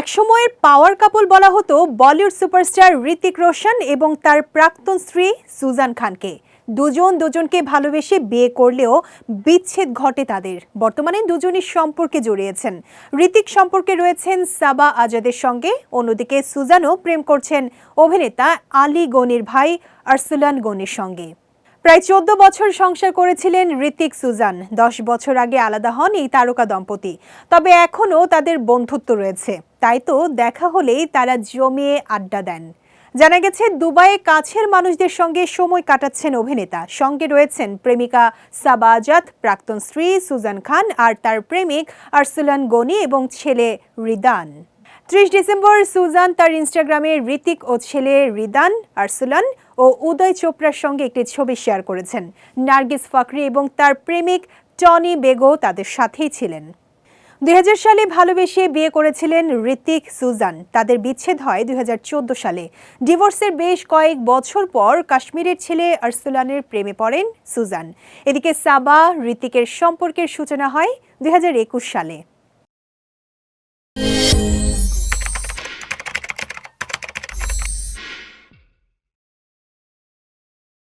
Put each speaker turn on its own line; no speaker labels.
একসময়ের পাওয়ার কাপল বলা হতো বলিউড সুপারস্টার ঋতিক রোশন এবং তার প্রাক্তন স্ত্রী সুজান খানকে। দুজন দুজনকে ভালোবেসে বিয়ে করলেও বিচ্ছেদ ঘটে তাদের। বর্তমানে দুজনই সম্পর্কে জড়িয়েছেন। ঋতিক সম্পর্কে রয়েছেন সাবা আজাদের সঙ্গে। অন্যদিকে সুজানও প্রেম করছেন অভিনেতা আলী গনির ভাই আরসুলান গনির সঙ্গে। প্রায় চোদ্দ বছর সংসার করেছিলেন ঋতিক সুজান। দশ বছর আগে আলাদা হন এই তারকা দম্পতি। তবে এখনও তাদের বন্ধুত্ব রয়েছে। তাই তো দেখা হলেই তারা জমিয়ে আড্ডা দেন। জানা গেছে, দুবাইয়ে কাছের মানুষদের সঙ্গে সময় কাটাচ্ছেন অভিনেতা। সঙ্গে রয়েছেন প্রেমিকা সাবা আজাদ, প্রাক্তন স্ত্রী সুজান খান আর তার প্রেমিক আরসুলান গনি এবং ছেলে রিদান। ত্রিশ ডিসেম্বর সুজান তার ইনস্টাগ্রামে ঋতিক ও ছেলে রিদান, আরসুলান ও উদয় চোপড়ার সঙ্গে একটি ছবি শেয়ার করেছেন। নার্গিস ফাকরি এবং তার প্রেমিক টনি বেগো তাদের সাথেই ছিলেন। দুই হাজার সালে ভালোবেসে বিয়ে করেছিলেন ঋতিক সুজান। তাদের বিচ্ছেদ হয় দুই হাজার চোদ্দ সালে। ডিভোর্সের বেশ কয়েক বছর পর কাশ্মীরের ছেলে আরসুলানের প্রেমে পড়েন সুজান। এদিকে সাবা ঋতিকের সম্পর্কের সূচনা হয় দুই হাজার একুশ সালে।